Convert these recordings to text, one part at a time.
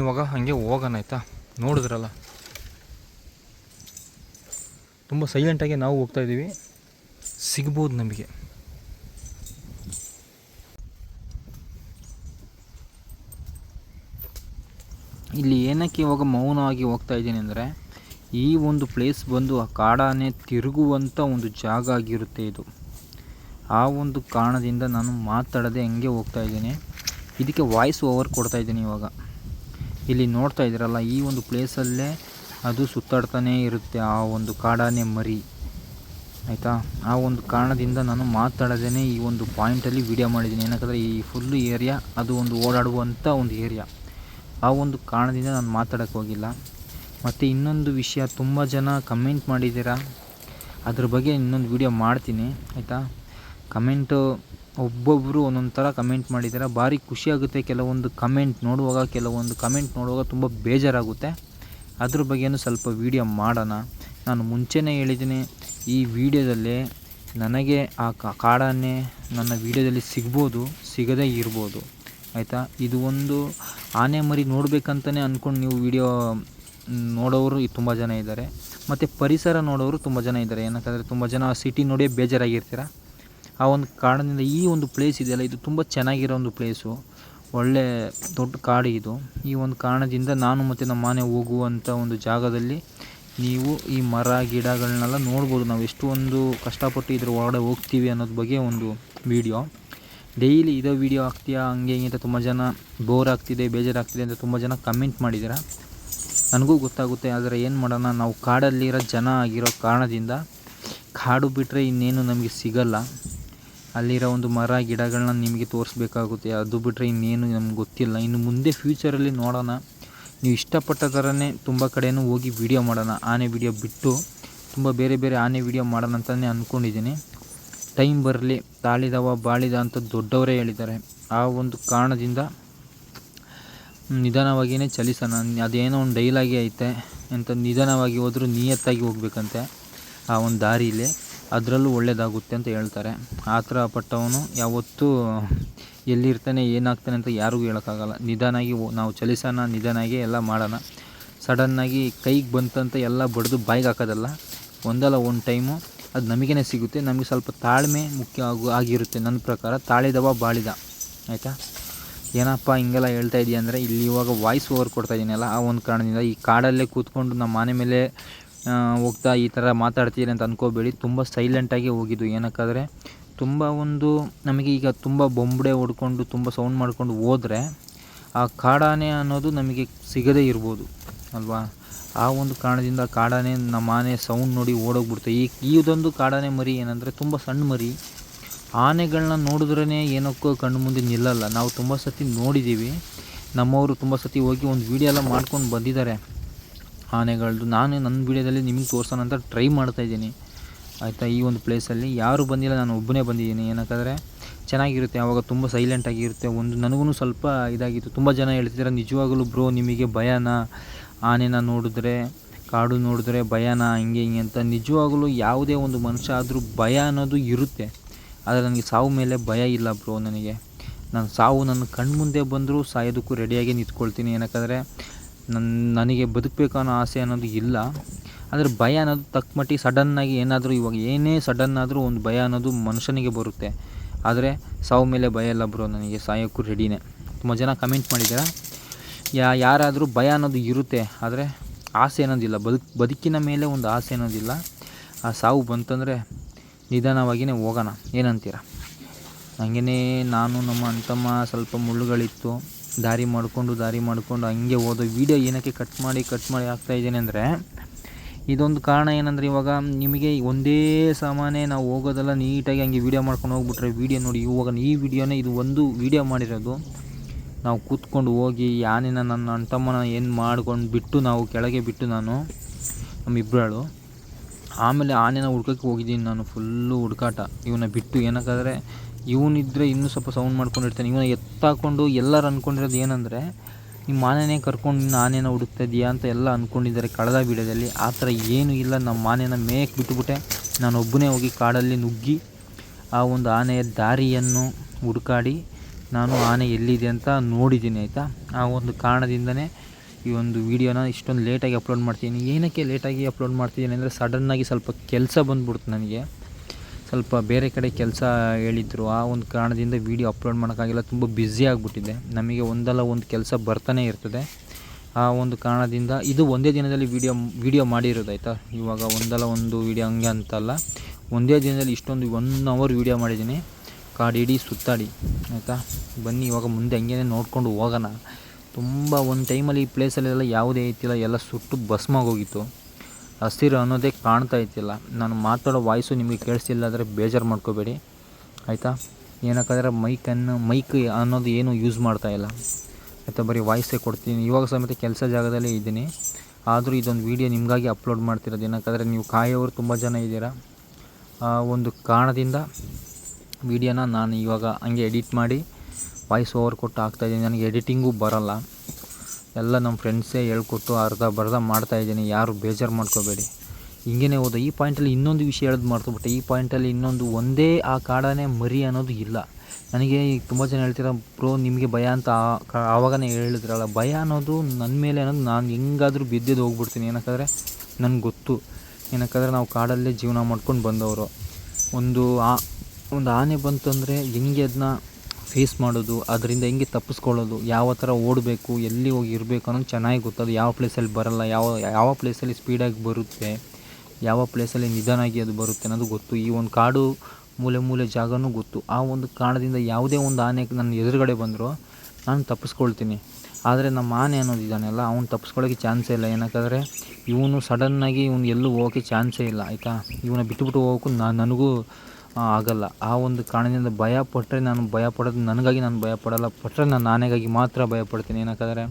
ಇವಾಗ ಹಾಗೆ ಹೋಗೋಣ ಆಯಿತಾ? ನೋಡಿದ್ರಲ್ಲ. ತುಂಬ ಸೈಲೆಂಟಾಗಿ ನಾವು ಹೋಗ್ತಾ ಇದ್ದೀವಿ. ಸಿಗ್ಬೋದು ನಮಗೆ. ಇಲ್ಲಿ ಏನಕ್ಕೆ ಇವಾಗ ಮೌನವಾಗಿ ಹೋಗ್ತಾ ಇದ್ದೀನಿ ಅಂದರೆ, ಈ ಒಂದು ಪ್ಲೇಸ್ ಬಂದು ಆ ಕಾಡಾನೆ ತಿರುಗುವಂಥ ಒಂದು ಜಾಗ ಆಗಿರುತ್ತೆ ಇದು. ಆ ಒಂದು ಕಾರಣದಿಂದ ನಾನು ಮಾತಾಡದೆ ಹಂಗೆ ಹೋಗ್ತಾ ಇದ್ದೀನಿ. ಇದಕ್ಕೆ ವಾಯ್ಸ್ ಓವರ್ ಕೊಡ್ತಾ ಇದ್ದೀನಿ ಇವಾಗ. ಇಲ್ಲಿ ನೋಡ್ತಾ ಇದ್ದೀರಲ್ಲ, ಈ ಒಂದು ಪ್ಲೇಸಲ್ಲೇ ಅದು ಸುತ್ತಾಡ್ತಾನೇ ಇರುತ್ತೆ ಆ ಒಂದು ಕಾಡಾನೆ ಮರಿ. ಆಯಿತಾ? ಆ ಒಂದು ಕಾರಣದಿಂದ ನಾನು ಮಾತಾಡದೇ ಈ ಒಂದು ಪಾಯಿಂಟಲ್ಲಿ ವೀಡಿಯೋ ಮಾಡಿದ್ದೀನಿ. ಏನಕ್ಕಂದರೆ ಈ ಫುಲ್ಲು ಏರಿಯಾ ಅದು ಒಂದು ಓಡಾಡುವಂಥ ಒಂದು ಏರಿಯಾ ಆ ಒಂದು ಕಾರಣದಿಂದ ನಾನು ಮಾತಾಡೋಕ್ಕೆ ಹೋಗಿಲ್ಲ. ಮತ್ತು ಇನ್ನೊಂದು ವಿಷಯ, ತುಂಬ ಜನ ಕಮೆಂಟ್ ಮಾಡಿದ್ದೀರಾ? ಅದ್ರ ಬಗ್ಗೆ ಇನ್ನೊಂದು ವಿಡಿಯೋ ಮಾಡ್ತೀನಿ. ಆಯಿತಾ? ಕಮೆಂಟು ಒಬ್ಬೊಬ್ಬರು ಒಂದೊಂದು ಥರ ಕಮೆಂಟ್ ಮಾಡಿದ್ದಾರೆ ಭಾರಿ ಖುಷಿಯಾಗುತ್ತೆ ಕೆಲವೊಂದು ಕಮೆಂಟ್ ನೋಡುವಾಗ, ಕೆಲವೊಂದು ಕಮೆಂಟ್ ನೋಡುವಾಗ ತುಂಬ ಬೇಜಾರಾಗುತ್ತೆ. ಅದ್ರ ಬಗ್ಗೆಯೂ ಸ್ವಲ್ಪ ವೀಡಿಯೋ ಮಾಡೋಣ. ನಾನು ಮುಂಚೆನೇ ಹೇಳಿದ್ದೀನಿ, ಈ ವಿಡಿಯೋದಲ್ಲಿ ನನಗೆ ಆ ಕಾಡನ್ನೇ ನನ್ನ ವಿಡಿಯೋದಲ್ಲಿ ಸಿಗ್ಬೋದು, ಸಿಗದೇ ಇರ್ಬೋದು. ಆಯಿತಾ? ಇದು ಒಂದು ಆನೆ ಮರಿ ನೋಡಬೇಕಂತಲೇ ಅಂದ್ಕೊಂಡು ನೀವು ವಿಡಿಯೋ ನೋಡೋರು ತುಂಬ ಜನ ಇದ್ದಾರೆ. ಮತ್ತು ಪರಿಸರ ನೋಡೋರು ತುಂಬ ಜನ ಇದ್ದಾರೆ. ಏನಕ್ಕಂದರೆ ತುಂಬ ಜನ ಸಿಟಿ ನೋಡೇ ಬೇಜಾರಾಗಿರ್ತೀರ? ಆ ಒಂದು ಕಾರಣದಿಂದ ಈ ಒಂದು ಪ್ಲೇಸ್ ಇದೆಯಲ್ಲ, ಇದು ತುಂಬ ಚೆನ್ನಾಗಿರೋ ಒಂದು ಪ್ಲೇಸು ಒಳ್ಳೆ ದೊಡ್ಡ ಕಾಡು ಇದು. ಈ ಒಂದು ಕಾರಣದಿಂದ ನಾನು ಮತ್ತು ನಮ್ಮ ಮನೆ ಹೋಗುವಂಥ ಒಂದು ಜಾಗದಲ್ಲಿ ನೀವು ಈ ಮರ, ಗಿಡಗಳನ್ನೆಲ್ಲ ನೋಡ್ಬೋದು. ನಾವು ಎಷ್ಟು ಒಂದು ಕಷ್ಟಪಟ್ಟು ಇದ್ರ ಒಳಗಡೆ ಹೋಗ್ತೀವಿ ಅನ್ನೋದ್ರ ಬಗ್ಗೆ ಒಂದು ವಿಡಿಯೋ ಡೈಲಿ ಇದೇ ವೀಡಿಯೋ ಆಗ್ತೀಯಾ ಹಂಗೆ ಹಿಂಗೆ ಅಂತ ತುಂಬ ಜನ ಬೋರ್ ಆಗ್ತಿದೆ, ಬೇಜಾರಾಗ್ತಿದೆ ಅಂತ ತುಂಬ ಜನ ಕಮೆಂಟ್ ಮಾಡಿದ್ದೀರ? ನನಗೂ ಗೊತ್ತಾಗುತ್ತೆ, ಆದರೆ ಏನು ಮಾಡೋಣ, ನಾವು ಕಾಡಲ್ಲಿರೋ ಜನ ಆಗಿರೋ ಕಾರಣದಿಂದ ಕಾಡು ಬಿಟ್ಟರೆ ಇನ್ನೇನು ನಮಗೆ ಸಿಗಲ್ಲ. ಅಲ್ಲಿರೋ ಒಂದು ಮರ ಗಿಡಗಳನ್ನ ನಿಮಗೆ ತೋರಿಸ್ಬೇಕಾಗುತ್ತೆ. ಅದು ಬಿಟ್ಟರೆ ಇನ್ನೇನು ನಮ್ಗೆ ಗೊತ್ತಿಲ್ಲ. ಇನ್ನು ಮುಂದೆ ಫ್ಯೂಚರಲ್ಲಿ ನೋಡೋಣ. ನೀವು ಇಷ್ಟಪಟ್ಟ ಥರನೇ ತುಂಬ ಕಡೆಯೂ ಹೋಗಿ ವಿಡಿಯೋ ಮಾಡೋಣ. ಆನೆ ವಿಡಿಯೋ ಬಿಟ್ಟು ತುಂಬ ಬೇರೆ ಬೇರೆ ಆನೆ ವಿಡಿಯೋ ಮಾಡೋಣ ಅಂತಲೇ ಅಂದ್ಕೊಂಡಿದ್ದೀನಿ ಟೈಮ್ ಬರಲಿ ತಾಳಿದವ ಬಾಳಿದ ಅಂತ ದೊಡ್ಡವರೇ ಹೇಳಿದ್ದಾರೆ. ಆ ಒಂದು ಕಾರಣದಿಂದ ನಿಧಾನವಾಗಿಯೇ ಚಲಿಸೋಣ. ಅದೇನೋ ಒಂದು ಡೈಲಾಗಿ ಐತೆ ಅಂತ ನಿಧಾನವಾಗಿ ಹೋದರೂ ನಿಯತ್ತಾಗಿ ಹೋಗ್ಬೇಕಂತೆ ಆ ಒಂದು ದಾರಿಲಿ. ಅದರಲ್ಲೂ ಒಳ್ಳೆಯದಾಗುತ್ತೆ ಅಂತ ಹೇಳ್ತಾರೆ. ಆ ಥರ ಪಟ್ಟವನು ಯಾವತ್ತೂ ಎಲ್ಲಿರ್ತಾನೆ, ಏನಾಗ್ತಾನೆ ಅಂತ ಯಾರಿಗೂ ಹೇಳೋಕ್ಕಾಗಲ್ಲ. ನಿಧಾನಾಗಿ ನಾವು ಚಲಿಸೋಣ, ನಿಧಾನಾಗಿ ಎಲ್ಲ ಮಾಡೋಣ. ಸಡನ್ನಾಗಿ ಕೈಗೆ ಬಂತಂತ ಎಲ್ಲ ಬಡಿದು ಬಾಯಿಗೆ ಹಾಕೋದಲ್ಲ. ಒಂದಲ್ಲ ಒಂದು ಟೈಮು ಅದು ನಮಗೇ ಸಿಗುತ್ತೆ. ನಮಗೆ ಸ್ವಲ್ಪ ತಾಳ್ಮೆ ಮುಖ್ಯ ಆಗು, ಆಗಿರುತ್ತೆ ನನ್ನ ಪ್ರಕಾರ. ತಾಳಿದವ ಬಾಳಿದ. ಆಯಿತಾ? ಏನಪ್ಪ ಹಿಂಗೆಲ್ಲ ಹೇಳ್ತಾ ಇದೆಯಾ ಅಂದರೆ, ಇಲ್ಲಿ ಇವಾಗ ವಾಯ್ಸ್ ಓವರ್ ಕೊಡ್ತಾ ಇದ್ದೀನಲ್ಲ ಆ ಒಂದು ಕಾರಣದಿಂದ ಈ ಕಾಡಲ್ಲೇ ಕೂತ್ಕೊಂಡು ನಮ್ಮ ಮನೆ ಮೇಲೆ ಹೋಗ್ತಾ ಈ ಥರ ಮಾತಾಡ್ತೀರಿ ಅಂತ ಅಂದ್ಕೋಬೇಡಿ ತುಂಬ ಸೈಲೆಂಟಾಗಿ ಹೋಗಿದ್ದು. ಏನಕ್ಕಾದರೆ ತುಂಬ ಒಂದು ನಮಗೆ ಈಗ ತುಂಬ ಬೊಂಬಡೆ ಹೊಡ್ಕೊಂಡು, ತುಂಬ ಸೌಂಡ್ ಮಾಡಿಕೊಂಡು ಹೋದರೆ ಆ ಕಾಡಾನೆ ಅನ್ನೋದು ನಮಗೆ ಸಿಗದೇ ಇರ್ಬೋದು. ಅಲ್ವಾ? ಆ ಒಂದು ಕಾರಣದಿಂದ ಕಾಡಾನೆ ನಮ್ಮ ಆನೆ ಸೌಂಡ್ ನೋಡಿ ಓಡೋಗ್ಬಿಡ್ತು ಈ ಇದೊಂದು ಕಾಡಾನೆ ಮರಿ ಏನಂದರೆ ತುಂಬ ಸಣ್ಣ ಮರಿ. ಆನೆಗಳನ್ನ ನೋಡಿದ್ರೇ ಏನಕ್ಕೋ ಕಣ್ಣು ಮುಂದೆ ನಿಲ್ಲಲ್ಲ. ನಾವು ತುಂಬ ಸತಿ ನೋಡಿದ್ದೀವಿ ನಮ್ಮವರು ತುಂಬ ಸತಿ ಹೋಗಿ ಒಂದು ವೀಡಿಯೋ ಎಲ್ಲ ಮಾಡ್ಕೊಂಡು ಬಂದಿದ್ದಾರೆ. ಆನೆಗಳದ್ದು ನಾನು ನನ್ನ ವೀಡಿಯೋದಲ್ಲಿ ನಿಮಗೆ ತೋರಿಸೋಣ ಅಂತ ಟ್ರೈ ಮಾಡ್ತಾಯಿದ್ದೀನಿ ಆಯಿತಾ? ಈ ಒಂದು ಪ್ಲೇಸಲ್ಲಿ ಯಾರೂ ಬಂದಿಲ್ಲ, ನಾನು ಒಬ್ಬನೇ ಬಂದಿದ್ದೀನಿ. ಏನಕ್ಕಂದರೆ, ಚೆನ್ನಾಗಿರುತ್ತೆ. ಆವಾಗ ತುಂಬ ಸೈಲೆಂಟಾಗಿರುತ್ತೆ ಒಂದು ನನಗೂ ಸ್ವಲ್ಪ ಇದಾಗಿತ್ತು. ತುಂಬ ಜನ ಹೇಳ್ತಿದ್ದಾರೆ ನಿಜವಾಗಲೂ ಬ್ರೋ ನಿಮಗೆ ಭಯನಾ? ಆನೆನ ನೋಡಿದ್ರೆ, ಕಾಡು ನೋಡಿದ್ರೆ ಭಯನಾ? ಹಿಂಗೆ ಹಿಂಗೆ ಅಂತ. ನಿಜವಾಗಲೂ ಯಾವುದೇ ಒಂದು ಮನುಷ್ಯ ಆದರೂ ಭಯ ಅನ್ನೋದು ಇರುತ್ತೆ. ಆದರೆ ನನಗೆ ಸಾವು ಮೇಲೆ ಭಯ ಇಲ್ಲ ಬ್ರೋ ನನಗೆ. ನಾನು ಸಾವು ನನ್ನ ಕಣ್ಮುಂದೆ ಬಂದರೂ ಸಾಯೋದಕ್ಕೂ ರೆಡಿಯಾಗಿ ನಿಂತ್ಕೊಳ್ತೀನಿ. ಏನಕ್ಕಂದರೆ ನನ್ನ ನನಗೆ ಬದುಕಬೇಕು ಅನ್ನೋ ಆಸೆ ಅನ್ನೋದು ಇಲ್ಲ. ಆದರೆ ಭಯ ಅನ್ನೋದು ತಕ್ಕ ಮಟ್ಟಿಗೆ ಸಡನ್ನಾಗಿ ಏನಾದರೂ ಇವಾಗ ಏನೇ ಸಡನ್ ಆದರೂ ಒಂದು ಭಯ ಅನ್ನೋದು ಮನುಷ್ಯನಿಗೆ ಬರುತ್ತೆ. ಆದರೆ ಸಾವು ಮೇಲೆ ಭಯ ಇಲ್ಲ ಬ್ರೋ ನನಗೆ, ಸಾಯೋಕ್ಕೂ ರೆಡಿನೇ ತುಂಬ ಜನ ಕಮೆಂಟ್ ಮಾಡಿದ್ದೀರಾ? ಯಾ, ಯಾರಾದರೂ ಭಯ ಅನ್ನೋದು ಇರುತ್ತೆ, ಆದರೆ ಆಸೆ ಅನ್ನೋದಿಲ್ಲ ಬದುಕು, ಬದುಕಿನ ಮೇಲೆ ಒಂದು ಆಸೆ ಅನ್ನೋದಿಲ್ಲ ಆ ಸಾವು ಬಂತಂದರೆ ನಿಧಾನವಾಗಿಯೇ ಹೋಗೋಣ. ಏನಂತೀರ? ಹಂಗೇ ನಾನು ನಮ್ಮ ಅಂತಮ್ಮ ಸ್ವಲ್ಪ ಮುಳ್ಳುಗಳಿತ್ತು. ದಾರಿ ಮಾಡಿಕೊಂಡು ದಾರಿ ಮಾಡಿಕೊಂಡು ಹಂಗೆ ಹೋದ ವೀಡಿಯೋ ಏನಕ್ಕೆ ಕಟ್ ಮಾಡಿ ಕಟ್ ಮಾಡಿ ಹಾಕ್ತಾಯಿದ್ದೀನಿ ಅಂದರೆ, ಇದೊಂದು ಕಾರಣ ಏನಂದರೆ ಇವಾಗ ನಿಮಗೆ ಒಂದೇ ಸಾಮಾನೇ ನಾವು ಹೋಗೋದೆಲ್ಲ ನೀಟಾಗಿ ಹಂಗೆ ವೀಡಿಯೋ ಮಾಡ್ಕೊಂಡು ಹೋಗ್ಬಿಟ್ರೆ ವೀಡಿಯೋ ನೋಡಿ, ಇವಾಗ ಈ ವಿಡಿಯೋನೇ ಇದು ಒಂದು ವೀಡಿಯೋ ಮಾಡಿರೋದು. ನಾವು ಕೂತ್ಕೊಂಡು ಹೋಗಿ ಯಾನೇನ ನನ್ನ ಅಣ್ಣ ಏನು ಮಾಡ್ಕೊಂಡು ಬಿಟ್ಟು ನಾವು ಕೆಳಗೆ ಬಿಟ್ಟು ನಾನು ನಮ್ಮಿಬ್ಬರಾಳು ಆಮೇಲೆ ಆನೆನ ಹುಡ್ಕೋಕ್ಕೆ ಹೋಗಿದ್ದೀನಿ ನಾನು ಫುಲ್ಲು ಹುಡುಕಾಟ. ಇವನ್ನ ಬಿಟ್ಟು ಏನಕ್ಕಾದರೆ ಇವನಿದ್ರೆ ಇನ್ನೂ ಸ್ವಲ್ಪ ಸೌಂಡ್ ಮಾಡ್ಕೊಂಡಿರ್ತಾನೆ. ಇವನ ಎತ್ತಾಕೊಂಡು ಎಲ್ಲರೂ ಅಂದ್ಕೊಂಡಿರೋದು ಏನಂದರೆ ನಿಮ್ಮ ಆನೆನೇ ಕರ್ಕೊಂಡು ನಿನ್ನ ಆನೆನ ಹುಡುಕ್ತಾ ಇದೆಯಾ ಅಂತ ಎಲ್ಲ ಅಂದ್ಕೊಂಡಿದ್ದಾರೆ ಕಳೆದ ವೀಡಿಯೋದಲ್ಲಿ. ಆ ಥರ ಏನೂ ಇಲ್ಲ. ನಮ್ಮ ಆನೆನ ಮೇಕ್ ಬಿಟ್ಟುಬಿಟ್ಟೆ ನಾನು ಒಬ್ಬನೇ ಹೋಗಿ ಕಾಡಲ್ಲಿ ನುಗ್ಗಿ ಆ ಒಂದು ಆನೆಯ ದಾರಿಯನ್ನು ಹುಡುಕಾಡಿ ನಾನು ಆನೆ ಎಲ್ಲಿದೆ ಅಂತ ನೋಡಿದ್ದೀನಿ, ಆಯಿತಾ? ಆ ಒಂದು ಕಾರಣದಿಂದನೇ ಈ ಒಂದು ವೀಡಿಯೋನ ಇಷ್ಟೊಂದು ಲೇಟಾಗಿ ಅಪ್ಲೋಡ್ ಮಾಡ್ತೀನಿ. ಏನಕ್ಕೆ ಲೇಟಾಗಿ ಅಪ್ಲೋಡ್ ಮಾಡ್ತಿದ್ದೀನಿ ಅಂದರೆ ಸಡನ್ನಾಗಿ ಸ್ವಲ್ಪ ಕೆಲಸ ಬಂದ್ಬಿಡ್ತು ನನಗೆ. ಸ್ವಲ್ಪ ಬೇರೆ ಕಡೆ ಕೆಲಸ ಹೇಳಿದ್ರು, ಆ ಒಂದು ಕಾರಣದಿಂದ ವೀಡಿಯೋ ಅಪ್ಲೋಡ್ ಮಾಡೋಕ್ಕಾಗಿಲ್ಲ. ತುಂಬ ಬ್ಯುಸಿ ಆಗಿಬಿಟ್ಟಿದೆ. ನಮಗೆ ಒಂದಲ್ಲ ಒಂದು ಕೆಲಸ ಬರ್ತಾನೆ ಇರ್ತದೆ. ಆ ಒಂದು ಕಾರಣದಿಂದ ಇದು ಒಂದೇ ದಿನದಲ್ಲಿ ವೀಡಿಯೋ ವೀಡಿಯೋ ಮಾಡಿರೋದು ಆಯಿತಾ? ಇವಾಗ ಒಂದಲ್ಲ ಒಂದು ವೀಡಿಯೋ ಹಂಗೆ ಅಂತಲ್ಲ. ಒಂದೇ ದಿನದಲ್ಲಿ ಇಷ್ಟೊಂದು ಒನ್ ಅವರ್ ವೀಡಿಯೋ ಮಾಡಿದ್ದೀನಿ. ಕಾಡಿಡಿ ಸುತ್ತಾಡಿ, ಆಯಿತಾ? ಬನ್ನಿ, ಇವಾಗ ಮುಂದೆ ಹಂಗೇನೆ ನೋಡ್ಕೊಂಡು ಹೋಗೋಣ. ತುಂಬ ಒಂದು ಟೈಮಲ್ಲಿ ಈ ಪ್ಲೇಸಲ್ಲೆಲ್ಲ ಯಾವುದೇ ಐತಿಲ್ಲ ಎಲ್ಲ ಸುಟ್ಟು ಭಸ್ಮಾಗೋಗಿತ್ತು. ಹಸಿರು ಅನ್ನೋದೇ ಕಾಣ್ತಾ ಇದ್ದಿಲ್ಲ. ನಾನು ಮಾತಾಡೋ ವಾಯ್ಸು ನಿಮಗೆ ಕೇಳಿಸ್ತಿಲ್ಲ ಆದರೆ ಬೇಜಾರು ಮಾಡ್ಕೋಬೇಡಿ. ಆಯಿತಾ? ಏನಕ್ಕಾದ್ರೆ ಮೈಕನ್ನು ಮೈಕ್ ಅನ್ನೋದು ಏನು ಯೂಸ್ ಮಾಡ್ತಾ ಇಲ್ಲ. ಆಯಿತಾ? ಬರೀ ವಾಯ್ಸೇ ಕೊಡ್ತೀನಿ. ಇವಾಗ ಸಮೇತ ಕೆಲಸ ಜಾಗದಲ್ಲೇ ಇದ್ದೀನಿ. ಆದರೂ ಇದೊಂದು ವೀಡಿಯೋ ನಿಮಗಾಗಿ ಅಪ್ಲೋಡ್ ಮಾಡ್ತಿರೋದು. ಏನಕ್ಕಾದರೆ ನೀವು ಕಾಯೋರು ತುಂಬ ಜನ ಇದ್ದೀರಾ. ಆ, ಒಂದು ಕಾರಣದಿಂದ ವೀಡಿಯೋನ ನಾನು ಇವಾಗ ಹಂಗೆ ಎಡಿಟ್ ಮಾಡಿ ವಾಯ್ಸ್ ಓವರ್ ಕೊಟ್ಟು ಹಾಕ್ತಾಯಿದ್ದೀನಿ ನನಗೆ ಎಡಿಟಿಂಗೂ ಬರೋಲ್ಲ. ಎಲ್ಲ ನಮ್ಮ ಫ್ರೆಂಡ್ಸೇ ಹೇಳ್ಕೊಟ್ಟು ಅರ್ಧ ಬರ್ಧ ಮಾಡ್ತಾಯಿದ್ದೀನಿ ಯಾರು ಬೇಜಾರು ಮಾಡ್ಕೋಬೇಡಿ. ಹಿಂಗೇ ಹೋದ, ಈ ಪಾಯಿಂಟಲ್ಲಿ ಇನ್ನೊಂದು ವಿಷಯ ಹೇಳೋದು ಮಾಡ್ಕೊಬಿಟ್ಟೆ ಈ ಪಾಯಿಂಟಲ್ಲಿ ಇನ್ನೊಂದು ಒಂದೇ ಆ ಕಾಡನೇ ಮರಿ ಅನ್ನೋದು ಇಲ್ಲ. ನನಗೆ ಈಗ ತುಂಬ ಜನ ಹೇಳ್ತೀರ, ಬ್ರೋ, ನಿಮಗೆ ಭಯ ಅಂತ ಆವಾಗನೇ ಹೇಳಿದ್ರಲ್ಲ, ಭಯ ಅನ್ನೋದು ನನ್ನ ಮೇಲೆ ಅನ್ನೋದು ನಾನು ಹೆಂಗಾದರೂ ಬಿದ್ದಿದ್ದು ಹೋಗ್ಬಿಡ್ತೀನಿ. ಏನಕ್ಕಾದ್ರೆ ನನಗೆ ಗೊತ್ತು. ಏನಕ್ಕಾದ್ರೆ ನಾವು ಕಾಡಲ್ಲೇ ಜೀವನ ಮಾಡ್ಕೊಂಡು ಬಂದವರು. ಒಂದು ಆ, ಒಂದು ಆನೆ ಬಂತಂದರೆ ಹೆಂಗೆ ಅದನ್ನ ಫೇಸ್ ಮಾಡೋದು, ಅದರಿಂದ ಹೆಂಗೆ ತಪ್ಪಿಸ್ಕೊಳ್ಳೋದು, ಯಾವ ಥರ ಓಡಬೇಕು, ಎಲ್ಲಿ ಹೋಗಿ ಇರಬೇಕು ಅನ್ನೋದು ಚೆನ್ನಾಗಿ ಗೊತ್ತು. ಅದು ಯಾವ ಪ್ಲೇಸಲ್ಲಿ ಬರಲ್ಲ, ಯಾವ ಯಾವ ಪ್ಲೇಸಲ್ಲಿ ಸ್ಪೀಡಾಗಿ ಬರುತ್ತೆ, ಯಾವ ಪ್ಲೇಸಲ್ಲಿ ನಿಧಾನಾಗಿ ಅದು ಬರುತ್ತೆ ಅನ್ನೋದು ಗೊತ್ತು. ಈ ಒಂದು ಕಾಡು ಮೂಲೆ ಮೂಲೆ ಜಾಗನೂ ಗೊತ್ತು. ಆ ಒಂದು ಕಾರಣದಿಂದ ಯಾವುದೇ ಒಂದು ಆನೆ ನನ್ನ ಎದುರುಗಡೆ ಬಂದರೂ ನಾನು ತಪ್ಪಿಸ್ಕೊಳ್ತೀನಿ. ಆದರೆ ನಮ್ಮ ಆನೆ ಅನ್ನೋದು ಇದ್ದಾನಲ್ಲ ಅವ್ನು ತಪ್ಪಿಸ್ಕೊಳ್ಳೋಕ್ಕೆ ಚಾನ್ಸೇ ಇಲ್ಲ. ಏನಕ್ಕಾದರೆ ಇವನು ಸಡನ್ನಾಗಿ ಇವನು ಎಲ್ಲೂ ಹೋಗೋಕ್ಕೆ ಚಾನ್ಸೇ ಇಲ್ಲ, ಆಯಿತಾ? ಇವನ್ನ ಬಿಟ್ಟುಬಿಟ್ಟು ಹೋಗೋಕ್ಕೂ ನಾನು ನನಗೂ ಆಗಲ್ಲ. ಆ ಒಂದು ಕಾರಣದಿಂದ ಭಯ ಪಟ್ಟರೆ ನಾನು ಭಯ ಪಡೋದು, ನನಗಾಗಿ ನಾನು ಭಯ ಪಡೋಲ್ಲ. ಪಟ್ಟರೆ ನಾನು ಆನೆಗಾಗಿ ಮಾತ್ರ ಭಯ ಪಡ್ತೀನಿ. ಏನಕ್ಕಾದರೆ,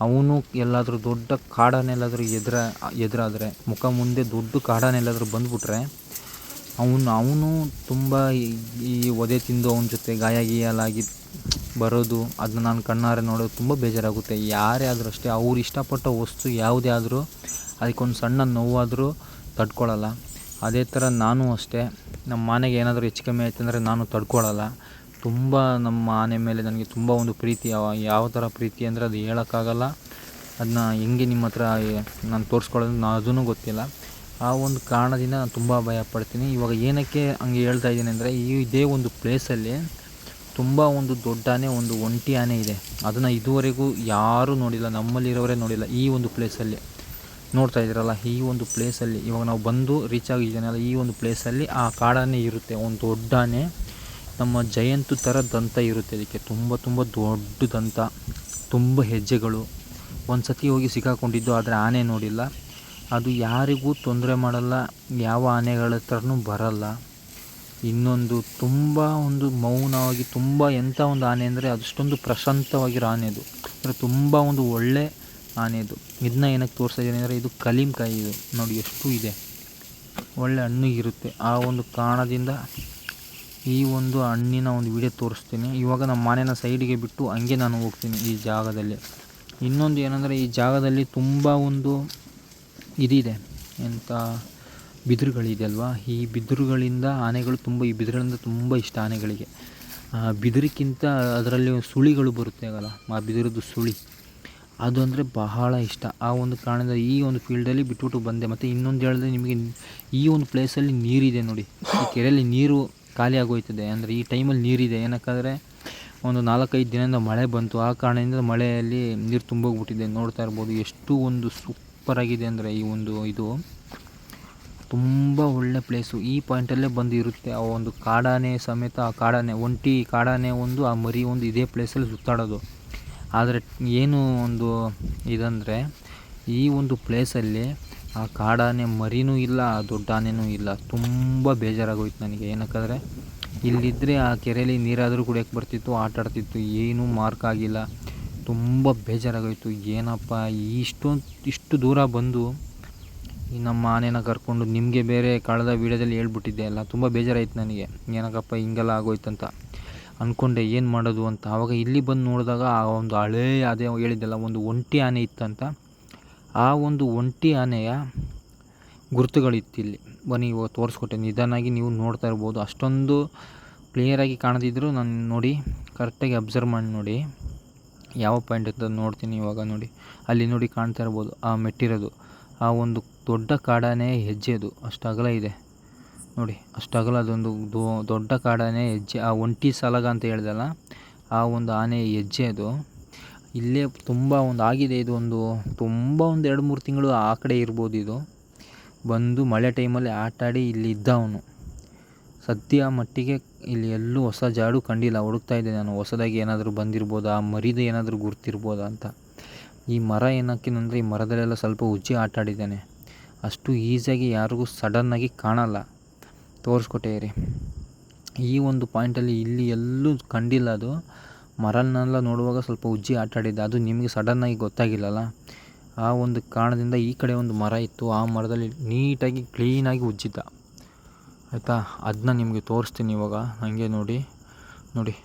ಅವನು ಎಲ್ಲಾದರೂ ದೊಡ್ಡ ಕಾಡನ್ನೆಲ್ಲಾದರೂ ಎದುರ, ಎದುರಾದರೆ, ಮುಖ ಮುಂದೆ ದೊಡ್ಡ ಕಾಡನ್ನೆಲ್ಲಾದರೂ ಬಂದುಬಿಟ್ರೆ, ಅವನು ಅವನು ತುಂಬ ಈ ಒದೆ ತಿಂದು ಅವನ ಜೊತೆ ಗಾಯ ಗೀಯಲಾಗಿ ಬರೋದು, ಅದನ್ನ ನಾನು ಕಣ್ಣಾರೆ ನೋಡೋದು ತುಂಬ ಬೇಜಾರಾಗುತ್ತೆ. ಯಾರೇ ಆದರೂ ಅಷ್ಟೇ, ಅವ್ರು ಇಷ್ಟಪಟ್ಟ ವಸ್ತು ಯಾವುದೇ ಆದರೂ, ಅದಕ್ಕೊಂದು ಸಣ್ಣ ನೋವಾದರೂ ತಡ್ಕೊಳ್ಳಲ್ಲ ಅದೇ ಥರ ನಾನು ಅಷ್ಟೇ. ನಮ್ಮ ಆನೆಗೆ ಏನಾದರೂ ಹೆಚ್ಚು ಕಮ್ಮಿ ಆಯ್ತು ಅಂದರೆ ನಾನು ತಡ್ಕೊಳ್ಳಲ್ಲ. ತುಂಬ ನಮ್ಮ ಆನೆ ಮೇಲೆ ನನಗೆ ತುಂಬ ಒಂದು ಪ್ರೀತಿ. ಯಾವ ಥರ ಪ್ರೀತಿ ಅಂದರೆ ಅದು ಹೇಳೋಕ್ಕಾಗಲ್ಲ. ಅದನ್ನ ಹೆಂಗೆ ನಿಮ್ಮ ಹತ್ರ ನಾನು ತೋರಿಸ್ಕೊಳ್ಳೋದು ನಾ ಅದೂ ಗೊತ್ತಿಲ್ಲ. ಆ ಒಂದು ಕಾರಣದಿಂದ ನಾನು ತುಂಬ ಭಯ ಪಡ್ತೀನಿ. ಇವಾಗ ಏನಕ್ಕೆ ಹಂಗೆ ಹೇಳ್ತಾ ಇದ್ದೀನಿ ಅಂದರೆ ಈ ಇದೇ ಒಂದು ಪ್ಲೇಸಲ್ಲಿ ತುಂಬ ಒಂದು ದೊಡ್ಡ ಆನೆ, ಒಂದು ಒಂಟಿ ಆನೆ ಇದೆ. ಅದನ್ನು ಇದುವರೆಗೂ ಯಾರೂ ನೋಡಿಲ್ಲ, ನಮ್ಮಲ್ಲಿರೋರೇ ನೋಡಿಲ್ಲ ಈ ಒಂದು ಪ್ಲೇಸಲ್ಲಿ. ನೋಡ್ತಾ ಇದ್ದೀರಲ್ಲ, ಈ ಒಂದು ಪ್ಲೇಸಲ್ಲಿ ಇವಾಗ ನಾವು ಬಂದು ರೀಚ್ ಆಗಿದ್ದೀನಲ್ಲ ಈ ಒಂದು ಪ್ಲೇಸಲ್ಲಿ ಆ ಕಾಡಾನೆ ಇರುತ್ತೆ, ಒಂದು ದೊಡ್ಡ ನಮ್ಮ ಜಯಂತು ಥರ ದಂತ ಇರುತ್ತೆ ಅದಕ್ಕೆ ತುಂಬ ತುಂಬ ದೊಡ್ಡ ದಂತ, ತುಂಬ ಹೆಜ್ಜೆಗಳು. ಒಂದು ಸತಿ ಹೋಗಿ ಸಿಕ್ಕಾಕೊಂಡಿದ್ದು, ಆದರೆ ಆನೆ ನೋಡಿಲ್ಲ. ಅದು ಯಾರಿಗೂ ತೊಂದರೆ ಮಾಡಲ್ಲ, ಯಾವ ಆನೆಗಳ ಹತ್ರನೂ ಬರಲ್ಲ. ಇನ್ನೊಂದು ತುಂಬ ಒಂದು ಮೌನವಾಗಿ, ತುಂಬ ಎಂಥ ಒಂದು ಆನೆ ಅಂದರೆ, ಅದಷ್ಟೊಂದು ಪ್ರಶಾಂತವಾಗಿರೋ ಆನೆ ಅದು. ಅಂದರೆ ತುಂಬ ಒಂದು ಒಳ್ಳೆ ಆನೆ ಇದು ಇದನ್ನ ಏನಕ್ಕೆ ತೋರಿಸ್ತಾ ಇದ್ದೀನಿ ಅಂದರೆ ಇದು ಕಲಿಮ್ಕಾಯಿ ಇದು. ನೋಡಿ, ಎಷ್ಟು ಇದೆ. ಒಳ್ಳೆ ಹಣ್ಣು ಇರುತ್ತೆ. ಆ ಒಂದು ಕಾರಣದಿಂದ ಈ ಒಂದು ಹಣ್ಣಿನ ಒಂದು ವಿಡಿಯೋ ತೋರಿಸ್ತೀನಿ. ಇವಾಗ ನಮ್ಮ ಮನೆಯ ಸೈಡಿಗೆ ಬಿಟ್ಟು ಹಂಗೆ ನಾನು ಹೋಗ್ತೀನಿ ಈ ಜಾಗದಲ್ಲಿ. ಇನ್ನೊಂದು ಏನಂದರೆ ಈ ಜಾಗದಲ್ಲಿ ತುಂಬ ಒಂದು ಇದಿದೆ. ಎಂಥ ಬಿದಿರುಗಳಿದೆ ಅಲ್ವಾ ಈ ಬಿದಿರುಗಳಿಂದ ಆನೆಗಳು ತುಂಬ, ಈ ಬಿದಿರುಗಳಿಂದ ತುಂಬ ಇಷ್ಟ ಆನೆಗಳಿಗೆ. ಬಿದಿರಿಗಿಂತ ಅದರಲ್ಲಿ ಸುಳಿಗಳು ಬರುತ್ತೆ ಆಗಲ್ಲ ಆ ಬಿದಿರದ್ದು ಸುಳಿ. ಅದು ಅಂದರೆ ಬಹಳ ಇಷ್ಟ. ಆ ಒಂದು ಕಾರಣದಿಂದ ಈ ಒಂದು ಫೀಲ್ಡಲ್ಲಿ ಬಿಟ್ಬಿಟ್ಟು ಬಂದೆ. ಮತ್ತು ಇನ್ನೊಂದು ಹೇಳಿದ್ರೆ ನಿಮಗೆ ಈ ಒಂದು ಪ್ಲೇಸಲ್ಲಿ ನೀರಿದೆ ನೋಡಿ. ಈ ಕೆರೆಯಲ್ಲಿ ನೀರು ಖಾಲಿ ಆಗೋಯ್ತದೆ. ಅಂದರೆ ಈ ಟೈಮಲ್ಲಿ ನೀರಿದೆ. ಏನಕ್ಕಾದರೆ ಒಂದು ನಾಲ್ಕೈದು ದಿನದಿಂದ ಮಳೆ ಬಂತು. ಆ ಕಾರಣದಿಂದ ಮಳೆಯಲ್ಲಿ ನೀರು ತುಂಬೋಗ್ಬಿಟ್ಟಿದೆ. ನೋಡ್ತಾ ಇರ್ಬೋದು. ಎಷ್ಟು ಒಂದು ಸೂಪರಾಗಿದೆ ಅಂದರೆ ಈ ಒಂದು ಇದು. ತುಂಬ ಒಳ್ಳೆ ಪ್ಲೇಸು ಈ ಪಾಯಿಂಟಲ್ಲೇ ಬಂದು ಇರುತ್ತೆ ಆ ಒಂದು ಕಾಡಾನೆ ಸಮೇತ ಆ ಕಾಡಾನೆ, ಒಂಟಿ ಕಾಡಾನೆ ಒಂದು, ಆ ಮರಿ ಒಂದು ಇದೇ ಪ್ಲೇಸಲ್ಲಿ ಸುತ್ತಾಡೋದು. ಆದರೆ ಏನು ಒಂದು ಇದಂದರೆ, ಈ ಒಂದು ಪ್ಲೇಸಲ್ಲಿ ಆ ಕಾಡಾನೆ ಮರಿನೂ ಇಲ್ಲ, ಆ ದೊಡ್ಡ ಆನೆನೂ ಇಲ್ಲ. ತುಂಬ ಬೇಜಾರಾಗೋಯ್ತು ನನಗೆ. ಏನಕ್ಕಂದರೆ ಇಲ್ಲಿದ್ದರೆ ಆ ಕೆರೆಯಲ್ಲಿ ನೀರಾದರೂ ಕುಡಿಯೋಕ್ಕೆ ಬರ್ತಿತ್ತು, ಆಟ ಆಡ್ತಿತ್ತು, ಏನೂ ಮಾರ್ಕ್ ಆಗಿಲ್ಲ. ತುಂಬ ಬೇಜಾರಾಗೋಯ್ತು. ಏನಪ್ಪ, ಇಷ್ಟೊಂದು, ಇಷ್ಟು ದೂರ ಬಂದು ನಮ್ಮ ಆನೆನ ಕರ್ಕೊಂಡು ನಿಮಗೆ ಬೇರೆ ಕಳೆದ ವೀಡಿಯೋದಲ್ಲಿ ಹೇಳ್ಬಿಟ್ಟಿದ್ದೆ ಅಲ್ಲ, ತುಂಬ ಬೇಜಾರಾಯ್ತು ನನಗೆ. ಏನಕ್ಕಪ್ಪ, ಹಿಂಗೆಲ್ಲ ಆಗೋಯ್ತಂತ. ಅಂದ್ಕೊಂಡೆ ಏನು ಮಾಡೋದು ಅಂತ. ಆವಾಗ ಇಲ್ಲಿ ಬಂದು ನೋಡಿದಾಗ ಆ ಒಂದು ಹಳೇ ಅದೇ ಹೇಳಿದ್ದೆಲ್ಲ, ಒಂದು ಒಂಟಿ ಆನೆ ಇತ್ತಂತ. ಆ ಒಂದು ಒಂಟಿ ಆನೆಯ ಗುರುತುಗಳಿತ್ತು ಇಲ್ಲಿ. ಬನ್ನಿ, ಇವಾಗ ತೋರಿಸ್ಕೊಟ್ಟೆ. ನಿಧಾನಾಗಿ ನೀವು ನೋಡ್ತಾ ಇರ್ಬೋದು. ಅಷ್ಟೊಂದು ಕ್ಲಿಯರಾಗಿ ಕಾಣದಿದ್ದರೂ ನಾನು ನೋಡಿ ಕರೆಕ್ಟಾಗಿ ಅಬ್ಸರ್ವ್ ಮಾಡಿ ನೋಡಿ. ಯಾವ ಪಾಯಿಂಟ್ ಅಂತ ನೋಡ್ತೀನಿ ಇವಾಗ ನೋಡಿ. ಅಲ್ಲಿ ನೋಡಿ ಕಾಣ್ತಾ ಇರ್ಬೋದು ಆ ಮೆಟ್ಟಿರೋದು. ಆ ಒಂದು ದೊಡ್ಡ ಕಾಡಾನೆ ಹೆಜ್ಜೆ ಅದು. ಅಷ್ಟು ಅಗಲ ಇದೆ. ನೋಡಿ ಅಷ್ಟು ಅಗಲ ಅದೊಂದು ದೊಡ್ಡ ಕಾಡಾನೆ ಹೆಜ್ಜೆ. ಆ ಒಂಟಿ ಸಲಗ ಅಂತ ಹೇಳ್ದಲ್ಲ, ಆ ಒಂದು ಆನೆ ಹೆಜ್ಜೆ ಅದು. ಇಲ್ಲೇ ತುಂಬ ಒಂದು ಆಗಿದೆ ಇದು ಒಂದು, ತುಂಬ ಒಂದು ಎರಡು ಮೂರು ತಿಂಗಳು ಆ ಕಡೆ ಇರ್ಬೋದು ಇದು. ಬಂದು ಮಳೆ ಟೈಮಲ್ಲಿ ಆಟ ಆಡಿ ಇಲ್ಲಿ ಇದ್ದ ಅವನು. ಸದ್ಯ ಮಟ್ಟಿಗೆ ಇಲ್ಲಿ ಎಲ್ಲೂ ಹೊಸ ಜಾಡು ಕಂಡಿಲ್ಲ. ಹುಡುಕ್ತಾ ಇದ್ದೆ ನಾನು, ಹೊಸದಾಗಿ ಏನಾದರೂ ಬಂದಿರ್ಬೋದು? ಆ ಮರಿದು ಏನಾದರೂ ಗುರ್ತಿರ್ಬೋದಾ ಅಂತ. ಈ ಮರ ಏನಕ್ಕಿನಂದರೆ ಈ ಮರದಲ್ಲೆಲ್ಲ ಸ್ವಲ್ಪ ಉಜ್ಜಿ ಆಟಾಡಿದ್ದಾನೆ ಅಷ್ಟು ಈಸಿಯಾಗಿ ಯಾರಿಗೂ ಸಡನ್ನಾಗಿ ಕಾಣಲ್ಲ. ತೋರಿಸ್ಕೊಟ್ಟೆ ಇರಿ ಈ ಒಂದು ಪಾಯಿಂಟಲ್ಲಿ ಇಲ್ಲಿ ಎಲ್ಲೂ ಕಂಡಿಲ್ಲ ಅದು. ಮರನ್ನೆಲ್ಲ ನೋಡುವಾಗ ಸ್ವಲ್ಪ ಉಜ್ಜಿ ಆಟ ಆಡಿದ್ದೆ. ಅದು ನಿಮಗೆ ಸಡನ್ನಾಗಿ ಗೊತ್ತಾಗಿಲ್ಲಲ್ಲ? ಆ ಒಂದು ಕಾರಣದಿಂದ ಈ ಕಡೆ ಒಂದು ಮರ ಇತ್ತು. ಆ ಮರದಲ್ಲಿ ನೀಟಾಗಿ ಕ್ಲೀನಾಗಿ ಉಜ್ಜಿದ್ದ. ಆಯಿತಾ? ಅದನ್ನ ನಿಮಗೆ ತೋರಿಸ್ತೀನಿ ಇವಾಗ. ಹಾಗೆ ನೋಡಿ ನೋಡಿ.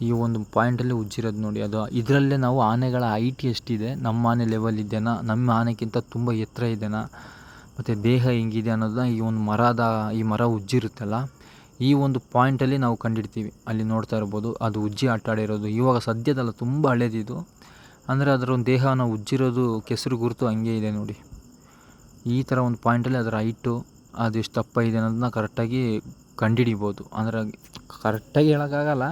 ಈ ಒಂದು ಪಾಯಿಂಟಲ್ಲಿ ಉಜ್ಜಿರೋದು ನೋಡಿ. ಅದು ಇದರಲ್ಲೇ ನಾವು ಆನೆಗಳ ಹೈಟ್ ಎಷ್ಟಿದೆ? ನಮ್ಮ ಆನೆ ಲೆವೆಲ್ ಇದೆಯಾ ನಮ್ಮ ಆನೆಗಿಂತ ತುಂಬ ಎತ್ತರ ಇದೆನಾ? ಮತ್ತು ದೇಹ ಹೆಂಗಿದೆ ಅನ್ನೋದನ್ನ ಈ ಒಂದು ಮರದ, ಈ ಮರ ಉಜ್ಜಿರುತ್ತಲ್ಲ ಈ ಒಂದು ಪಾಯಿಂಟಲ್ಲಿ ನಾವು ಕಂಡಿಡ್ತೀವಿ. ಅಲ್ಲಿ ನೋಡ್ತಾ ಇರ್ಬೋದು, ಅದು ಉಜ್ಜಿ ಆಟ ಆಡಿರೋದು. ಇವಾಗ ಸದ್ಯದಲ್ಲ ತುಂಬ ಹಳೇದಿದು. ಅಂದರೆ ಅದರ ಒಂದು ದೇಹನ ಉಜ್ಜಿರೋದು ಕೆಸರು ಗುರುತು ಹಂಗೆ ಇದೆ ನೋಡಿ. ಈ ಥರ ಒಂದು ಪಾಯಿಂಟಲ್ಲಿ ಅದರ ಹೈಟು ಅದು ಎಷ್ಟು ತಪ್ಪ ಇದೆ ಅನ್ನೋದನ್ನ ಕರೆಕ್ಟಾಗಿ ಕಂಡಿಡಿಬೋದು. ಅಂದರೆ ಕರೆಕ್ಟಾಗಿ ಹೇಳೋಕ್ಕಾಗಲ್ಲ.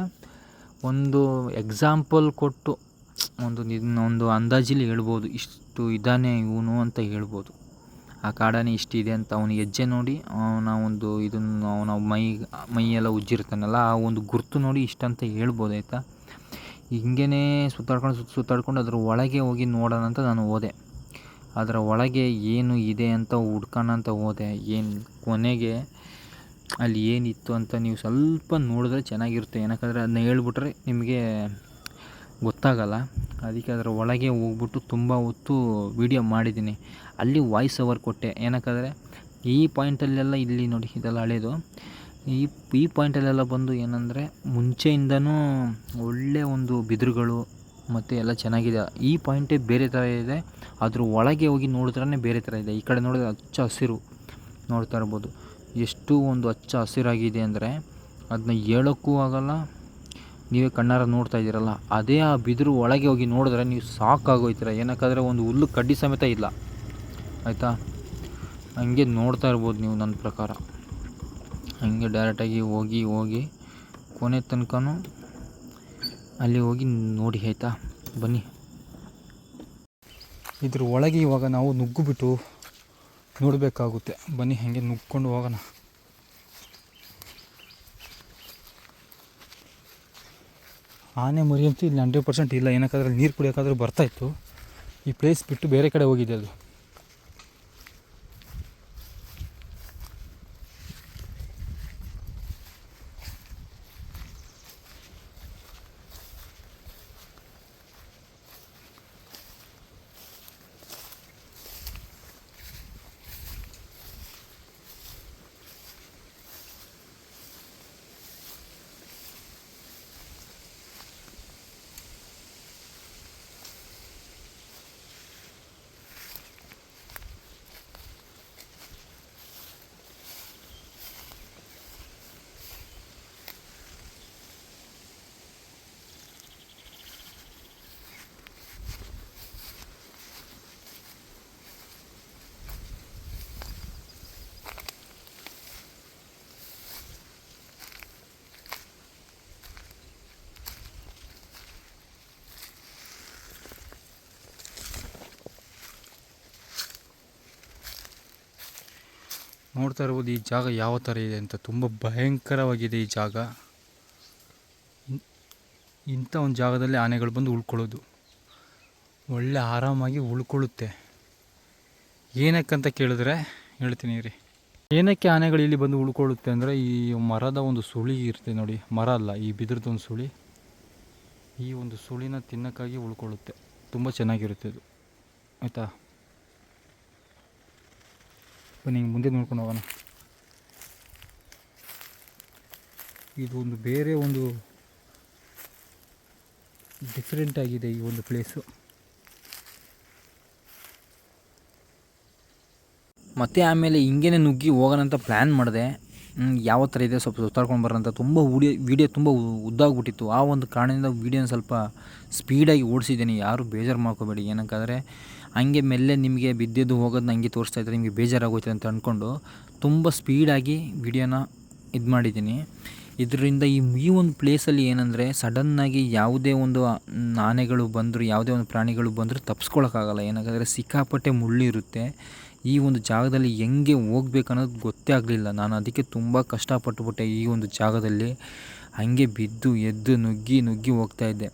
ಒಂದು ಎಕ್ಸಾಂಪಲ್ ಕೊಟ್ಟು ಒಂದು ಇದನ್ನ ಒಂದು ಅಂದಾಜಲ್ಲಿ ಹೇಳ್ಬೋದು. ಇಷ್ಟು ಇದ್ದಾನೆ ಇವನು ಅಂತ ಹೇಳ್ಬೋದು. ಆ ಕಾಡಾನೆ ಇಷ್ಟಿದೆ ಅಂತ ಅವನ ಹೆಜ್ಜೆ ನೋಡಿ, ಅವನ ಒಂದು ಇದನ್ನು ಅವನ ಮೈ, ಮೈಯೆಲ್ಲ ಉಜ್ಜಿರ್ತಾನಲ್ಲ, ಆ ಒಂದು ಗುರುತು ನೋಡಿ ಇಷ್ಟಂತ ಹೇಳ್ಬೋದು, ಆಯಿತಾ? ಹಿಂಗೇ ಸುತ್ತಾಡ್ಕೊಂಡು, ಸುತ್ತ ಸುತ್ತಾಡ್ಕೊಂಡು ಅದ್ರ ಒಳಗೆ ಹೋಗಿ ನೋಡೋಣ ಅಂತ ನಾನು ಹೋದೆ. ಅದರ ಒಳಗೆ ಏನು ಇದೆ ಅಂತ ಹುಡ್ಕೋಣ ಅಂತ ಹೋದೆ. ಏನು ಕೊನೆಗೆ ಅಲ್ಲಿ ಏನಿತ್ತು ಅಂತ ನೀವು ಸ್ವಲ್ಪ ನೋಡಿದ್ರೆ ಚೆನ್ನಾಗಿರುತ್ತೆ. ಏನಕ್ಕಂದರೆ ಅದನ್ನ ಹೇಳ್ಬಿಟ್ರೆ ನಿಮಗೆ ಗೊತ್ತಾಗಲ್ಲ. ಅದಕ್ಕೆ ಅದರ ಒಳಗೆ ಹೋಗ್ಬಿಟ್ಟು ತುಂಬ ಹೊತ್ತು ವೀಡಿಯೋ ಮಾಡಿದ್ದೀನಿ. ಅಲ್ಲಿ ವಾಯ್ಸ್ ಓವರ್ ಕೊಟ್ಟೆ. ಏನಕ್ಕಾದರೆ, ಈ ಪಾಯಿಂಟಲ್ಲೆಲ್ಲ ಇಲ್ಲಿ ನೋಡಿ, ಇದೆಲ್ಲ ಹಳೇದು. ಈ ಈ ಪಾಯಿಂಟಲ್ಲೆಲ್ಲ ಬಂದು ಏನಂದರೆ, ಮುಂಚೆಯಿಂದನೂ ಒಳ್ಳೆಯ ಒಂದು ಬಿದಿರುಗಳು ಮತ್ತು ಎಲ್ಲ ಚೆನ್ನಾಗಿದೆ. ಈ ಪಾಯಿಂಟೇ ಬೇರೆ ಥರ ಇದೆ. ಅದ್ರ ಒಳಗೆ ಹೋಗಿ ನೋಡಿದ್ರೇ ಬೇರೆ ಥರ ಇದೆ. ಈ ಕಡೆ ನೋಡಿದ್ರೆ ಹಚ್ಚ ಹಸಿರು ನೋಡ್ತಾ ಇರ್ಬೋದು. ಎಷ್ಟು ಒಂದು ಹಚ್ಚ ಹಸಿರಾಗಿದೆ ಅಂದರೆ, ಅದನ್ನ ಹೇಳೋಕ್ಕೂ ಆಗಲ್ಲ ನೀವೇ ಕಣ್ಣಾರ ನೋಡ್ತಾ ಇದ್ದೀರಲ್ಲ, ಅದೇ ಆ ಬಿದಿರು ಒಳಗೆ ಹೋಗಿ ನೋಡಿದ್ರೆ ನೀವು ಸಾಕಾಗೋಯ್ತೀರ. ಏನಕ್ಕಾದರೆ ಒಂದು ಹುಲ್ಲು ಕಡ್ಡಿ ಸಮೇತ ಇಲ್ಲ. ಆಯಿತಾ? ಹಂಗೆ ನೋಡ್ತಾ ಇರ್ಬೋದು ನೀವು ನನ್ನ ಪ್ರಕಾರ. ಹಂಗೆ ಡೈರೆಕ್ಟಾಗಿ ಹೋಗಿ ಹೋಗಿ ಕೊನೆ ತನಕನೂ ಅಲ್ಲಿ ಹೋಗಿ ನೋಡಿ, ಆಯಿತಾ? ಬನ್ನಿ. ಇದ್ರ ಒಳಗೆ ಇವಾಗ ನಾವು ನುಗ್ಗುಬಿಟ್ಟು ನೋಡಬೇಕಾಗುತ್ತೆ. ಬನ್ನಿ, ಹಾಗೆ ನುಗ್ಕೊಂಡು ಹೋಗೋಣ. ಆನೆ ಮರಿ ಅಂತೂ ಇಲ್ಲಿ ಹಂಡ್ರೆಡ್ ಪರ್ಸೆಂಟ್ ಇಲ್ಲ. ಏನಕ್ಕಾದ್ರೆ ನೀರು ಕುಡಿಯೋಕ್ಕಾದ್ರೂ ಬರ್ತಾಯಿತ್ತು ಈ ಪ್ಲೇಸ್ ಬಿಟ್ಟು ಬೇರೆ ಕಡೆ ಹೋಗಿದೆ ಅದು ನೋಡ್ತಾ ಇರ್ಬೋದು ಈ ಜಾಗ ಯಾವ ಥರ ಇದೆ ಅಂತ. ತುಂಬ ಭಯಂಕರವಾಗಿದೆ ಈ ಜಾಗ. ಇಂಥ ಒಂದು ಜಾಗದಲ್ಲಿ ಆನೆಗಳು ಬಂದು ಉಳ್ಕೊಳ್ಳೋದು. ಒಳ್ಳೆ ಆರಾಮಾಗಿ ಉಳ್ಕೊಳ್ಳುತ್ತೆ. ಏನಕ್ಕಂತ ಕೇಳಿದ್ರೆ ಹೇಳ್ತೀನಿ ರೀ ಏನಕ್ಕೆ ಆನೆಗಳು ಇಲ್ಲಿ ಬಂದು ಉಳ್ಕೊಳ್ಳುತ್ತೆ ಅಂದರೆ ಈ ಮರದ ಒಂದು ಸುಳಿ ಇರುತ್ತೆ ನೋಡಿ. ಮರ ಅಲ್ಲ, ಈ ಬಿದಿರದ ಒಂದು ಸುಳಿ. ಈ ಒಂದು ಸುಳಿನ ತಿನ್ನೋಕ್ಕಾಗಿ ಉಳ್ಕೊಳ್ಳುತ್ತೆ. ತುಂಬ ಚೆನ್ನಾಗಿರುತ್ತೆ ಅದು ಆಯಿತಾ? ಬನ್ನಿ ಮುಂದೆ ನೋಡ್ಕೊಂಡು ಹೋಗೋಣ. ಇದು ಒಂದು ಬೇರೆ ಒಂದು ಡಿಫ್ರೆಂಟ್ ಆಗಿದೆ ಈ ಒಂದು ಪ್ಲೇಸು ಮತ್ತೆ ಆಮೇಲೆ ಹಿಂಗೇನೆ ನುಗ್ಗಿ ಹೋಗೋಣ ಅಂತ ಪ್ಲ್ಯಾನ್ ಮಾಡಿದೆ ಯಾವ ಥರ ಇದೆ ಸ್ವಲ್ಪ ಸುತ್ತಾಡ್ಕೊಂಡು ಬರೋಂಥ ತುಂಬ ವಿಡಿಯೋ ವೀಡಿಯೋ ತುಂಬ ಉದ್ದಾಗ್ಬಿಟ್ಟಿತ್ತು. ಆ ಒಂದು ಕಾರಣದಿಂದ ವೀಡಿಯೋನ ಸ್ವಲ್ಪ ಸ್ಪೀಡಾಗಿ ಓಡಿಸಿದ್ದೀನಿ. ಯಾರೂ ಬೇಜಾರು ಮಾಡ್ಕೋಬೇಡಿ. ಏನಕ್ಕಾದರೆ ಹಂಗೆ ಮೆಲ್ಲೆ ನಿಮಗೆ ಬಿದ್ದಿದ್ದು ಹೋಗೋದು ನನಗೆ ತೋರಿಸ್ತಾ ಇದ್ದರೆ ನಿಮಗೆ ಬೇಜಾರಾಗೋಯ್ತು ಅಂತ ಅಂದ್ಕೊಂಡು ತುಂಬ ಸ್ಪೀಡಾಗಿ ವಿಡಿಯೋನ ಇದು ಮಾಡಿದ್ದೀನಿ. ಇದರಿಂದ ಈ ಈ ಒಂದು ಪ್ಲೇಸಲ್ಲಿ ಏನಂದರೆ ಸಡನ್ನಾಗಿ ಯಾವುದೇ ಒಂದು ನಾನೆಗಳು ಬಂದರೂ, ಯಾವುದೇ ಒಂದು ಪ್ರಾಣಿಗಳು ಬಂದರೂ ತಪ್ಪಿಸ್ಕೊಳಕ್ಕಾಗಲ್ಲ ಏನಾಗಂದರೆ ಸಿಕ್ಕಾಪಟ್ಟೆ ಮುಳ್ಳಿರುತ್ತೆ ಈ ಒಂದು ಜಾಗದಲ್ಲಿ ಹೆಂಗೆ ಹೋಗ್ಬೇಕನ್ನೋದು ಗೊತ್ತೇ ಆಗಲಿಲ್ಲ. ನಾನು ಅದಕ್ಕೆ ತುಂಬ ಕಷ್ಟಪಟ್ಟುಬಿಟ್ಟೆ ಈ ಒಂದು ಜಾಗದಲ್ಲಿ. ಹಾಗೆ ಬಿದ್ದು ಎದ್ದು ನುಗ್ಗಿ ನುಗ್ಗಿ ಹೋಗ್ತಾ ಇದ್ದೆ.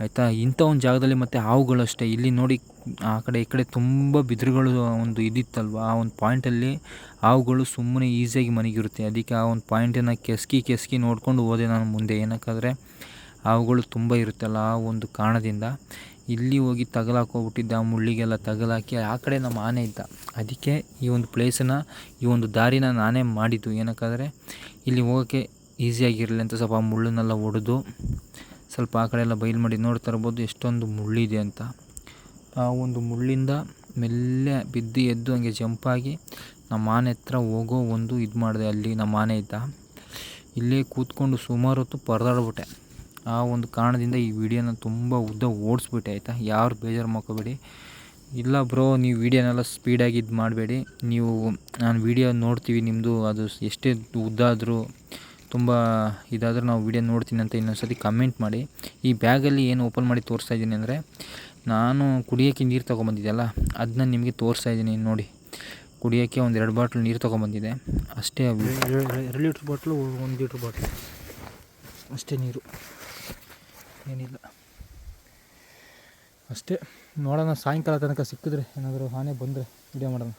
ಆಯಿತಾ? ಇಂಥ ಒಂದು ಜಾಗದಲ್ಲಿ ಮತ್ತು ಹಾವುಗಳಷ್ಟೇ. ಇಲ್ಲಿ ನೋಡಿ ಆ ಕಡೆ ಈ ಕಡೆ ತುಂಬ ಬಿದಿರುಗಳು ಒಂದು ಇದಿತ್ತಲ್ವ? ಆ ಒಂದು ಪಾಯಿಂಟಲ್ಲಿ ಹಾವುಗಳು ಸುಮ್ಮನೆ ಈಸಿಯಾಗಿ ಮನೆಗಿರುತ್ತೆ ಅದಕ್ಕೆ ಆ ಒಂದು ಪಾಯಿಂಟನ್ನು ಕೆಸ್ಕಿ ಕೆಸ್ಕಿ ನೋಡ್ಕೊಂಡು ಹೋದೆ ನಾನು ಮುಂದೆ. ಏನಕ್ಕಾದರೆ ಹಾವುಗಳು ತುಂಬ ಇರುತ್ತಲ್ಲ ಆ ಒಂದು ಕಾರಣದಿಂದ. ಇಲ್ಲಿ ಹೋಗಿ ತಗಲಾಕೋಗ್ಬಿಟ್ಟಿದ್ದ ಆ ಮುಳ್ಳಿಗೆಲ್ಲ ತಗಲಾಕಿ ಆ ಕಡೆ ನಮ್ಮ ಆನೆ ಇದ್ದ. ಅದಕ್ಕೆ ಈ ಒಂದು ಪ್ಲೇಸನ್ನು ಈ ಒಂದು ದಾರಿನ ನಾನೇ ಮಾಡಿದ್ದು. ಏನಕ್ಕಾದರೆ ಇಲ್ಲಿ ಹೋಗೋಕ್ಕೆ ಈಸಿಯಾಗಿರಲಿ ಅಂತ. ಸ್ವಲ್ಪ ಆ ಮುಳ್ಳನ್ನೆಲ್ಲ ಒಡೆದು ಸ್ವಲ್ಪ ಆ ಕಡೆ ಎಲ್ಲ ಬಯಲು ಮಾಡಿ ನೋಡ್ತಾ ಇರ್ಬೋದು. ಎಷ್ಟೊಂದು ಮುಳ್ಳಿದೆ ಅಂತ. ಆ ಒಂದು ಮುಳ್ಳಿಂದ ಮೆಲ್ಲೆ ಬಿದ್ದು ಎದ್ದು ಹಂಗೆ ಜಂಪಾಗಿ ನಮ್ಮ ಆನೆ ಹತ್ರ ಹೋಗೋ ಒಂದು ಇದು ಮಾಡಿದೆ ಅಲ್ಲಿ ನಮ್ಮ ಆನೆ ಇದ್ದ. ಇಲ್ಲೇ ಕೂತ್ಕೊಂಡು ಸುಮಾರು ಹೊತ್ತು ಪರದಾಡ್ಬಿಟ್ಟೆ. ಆ ಒಂದು ಕಾರಣದಿಂದ ಈ ವಿಡಿಯೋನ ತುಂಬ ಉದ್ದ ಓಡಿಸ್ಬಿಟ್ಟೆ, ಆಯಿತಾ? ಯಾರು ಬೇಜಾರು ಮಾಡ್ಕೋಬೇಡಿ. ಇಲ್ಲ ಬ್ರೋ, ನೀವು ವೀಡಿಯೋನೆಲ್ಲ ಸ್ಪೀಡಾಗಿ ಇದು ಮಾಡಬೇಡಿ. ನೀವು ನಾನು ವೀಡಿಯೋ ನೋಡ್ತೀವಿ ನಿಮ್ಮದು ಅದು ಎಷ್ಟೇ ಉದ್ದ ಆದರೂ ತುಂಬ ಇದಾದರೂ ನಾವು ವೀಡಿಯೋ ನೋಡ್ತೀನಿ ಅಂತ ಇನ್ನೊಂದು ಸತಿ ಕಮೆಂಟ್ ಮಾಡಿ. ಈ ಬ್ಯಾಗಲ್ಲಿ ಏನು ಓಪನ್ ಮಾಡಿ ತೋರಿಸ್ತಾ ಇದ್ದೀನಿ ಅಂದರೆ ನಾನು ಕುಡಿಯೋಕ್ಕೆ ನೀರು ತೊಗೊಂಬಂದಿದ್ದೆಲ್ಲ ಅದನ್ನ ನಿಮಗೆ ತೋರಿಸ್ತಾ ಇದ್ದೀನಿ ನೋಡಿ. ಕುಡಿಯೋಕ್ಕೆ ಒಂದು ಎರಡು ಬಾಟ್ಲ್ ನೀರು ತೊಗೊಂಬಂದಿದ್ದೆ ಅಷ್ಟೇ ಎರಡು ಲೀಟ್ರ್ ಬಾಟ್ಲು, ಒಂದು ಲೀಟ್ರ್ ಬಾಟ್ಲು. ಅಷ್ಟೇ ನೀರು. ಏನಿಲ್ಲ. ಅಷ್ಟೇ. ನೋಡೋಣ, ಸಾಯಂಕಾಲ ತನಕ ಸಿಕ್ಕಿದ್ರೆ ಏನಾದರೂ ಆನೆ ಬಂದರೆ ವಿಡಿಯೋ ಮಾಡೋಣ.